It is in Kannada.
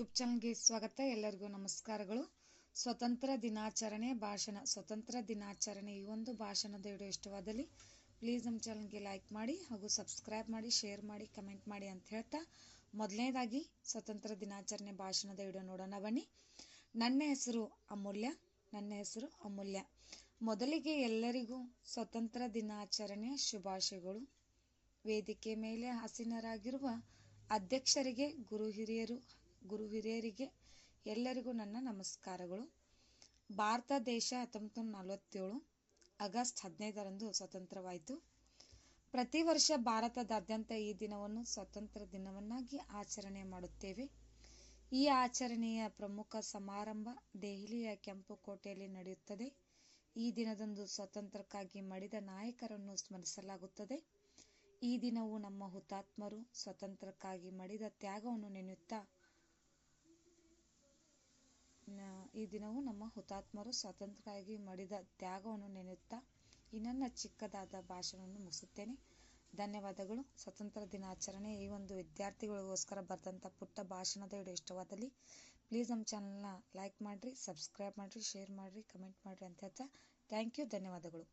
ಯೂಟ್ಯೂಬ್ ಚಾನಲ್ಗೆ ಸ್ವಾಗತ. ಎಲ್ಲರಿಗೂ ನಮಸ್ಕಾರಗಳು. ಸ್ವತಂತ್ರ ದಿನಾಚರಣೆ, ಭಾಷಣ. ಸ್ವತಂತ್ರ ದಿನಾಚರಣೆ ಈ ಒಂದು ಭಾಷಣದ ವಿಡಿಯೋ ಇಷ್ಟವಾದಲ್ಲಿ ಪ್ಲೀಸ್ ನಮ್ಮ ಚಾನಲ್ಗೆ ಲೈಕ್ ಮಾಡಿ ಹಾಗೂ ಸಬ್ಸ್ಕ್ರೈಬ್ ಮಾಡಿ, ಶೇರ್ ಮಾಡಿ, ಕಮೆಂಟ್ ಮಾಡಿ ಅಂತ ಹೇಳ್ತಾ ಮೊದಲನೇದಾಗಿ ಸ್ವತಂತ್ರ ದಿನಾಚರಣೆ ಭಾಷಣದ ವಿಡಿಯೋ ನೋಡೋಣ ಬನ್ನಿ. ನನ್ನ ಹೆಸರು ಅಮೂಲ್ಯ. ನನ್ನ ಹೆಸರು ಅಮೂಲ್ಯ. ಮೊದಲಿಗೆ ಎಲ್ಲರಿಗೂ ಸ್ವತಂತ್ರ ದಿನಾಚರಣೆ ಶುಭಾಶಯಗಳು. ವೇದಿಕೆ ಮೇಲೆ ಆಸೀನರಾಗಿರುವ ಅಧ್ಯಕ್ಷರಿಗೆ, ಗುರು ಹಿರಿಯರು ಗುರು ಹಿರಿಯರಿಗೆ ಎಲ್ಲರಿಗೂ ನನ್ನ ನಮಸ್ಕಾರಗಳು. ಭಾರತ ದೇಶ ಹತ್ತೊಂಬತ್ತು ನಲವತ್ತೇಳು ಆಗಸ್ಟ್ ಹದಿನೈದರಂದು ಸ್ವತಂತ್ರವಾಯಿತು. ಪ್ರತಿ ವರ್ಷ ಭಾರತದಾದ್ಯಂತ ಈ ದಿನವನ್ನು ಸ್ವತಂತ್ರ ದಿನವನ್ನಾಗಿ ಆಚರಣೆ ಮಾಡುತ್ತೇವೆ. ಈ ಆಚರಣೆಯ ಪ್ರಮುಖ ಸಮಾರಂಭ ದೆಹಲಿಯ ಕೆಂಪು ಕೋಟೆಯಲ್ಲಿ ನಡೆಯುತ್ತದೆ. ಈ ದಿನದಂದು ಸ್ವಾತಂತ್ರ್ಯಕ್ಕಾಗಿ ಮಡಿದ ನಾಯಕರನ್ನು ಸ್ಮರಿಸಲಾಗುತ್ತದೆ. ಈ ದಿನವು ನಮ್ಮ ಹುತಾತ್ಮರು ಸ್ವತಂತ್ರಕ್ಕಾಗಿ ಮಡಿದ ತ್ಯಾಗವನ್ನು ನೆನೆಯುತ್ತಾ ಈ ದಿನವು ನಮ್ಮ ಹುತಾತ್ಮರು ಸ್ವಾತಂತ್ರ್ಯಕ್ಕಾಗಿ ಮಡಿದ ತ್ಯಾಗವನ್ನು ನೆನೆಯುತ್ತಾ ಈ ನನ್ನ ಚಿಕ್ಕದಾದ ಭಾಷಣವನ್ನು ಮುಗಿಸುತ್ತೇನೆ. ಧನ್ಯವಾದಗಳು. ಸ್ವತಂತ್ರ ದಿನಾಚರಣೆ ಈ ಒಂದು ವಿದ್ಯಾರ್ಥಿಗಳಿಗೋಸ್ಕರ ಬರೆದಂಥ ಪುಟ್ಟ ಭಾಷಣದ ವಿಡಿಯೋ ಇಷ್ಟವಾದಲ್ಲಿ ಪ್ಲೀಸ್ ನಮ್ಮ ಚಾನಲ್ನ ಲೈಕ್ ಮಾಡಿರಿ, ಸಬ್ಸ್ಕ್ರೈಬ್ ಮಾಡಿರಿ, ಶೇರ್ ಮಾಡಿರಿ, ಕಮೆಂಟ್ ಮಾಡಿರಿ ಅಂತ ಹೇಳ್ತಾ ಥ್ಯಾಂಕ್ ಯು, ಧನ್ಯವಾದಗಳು.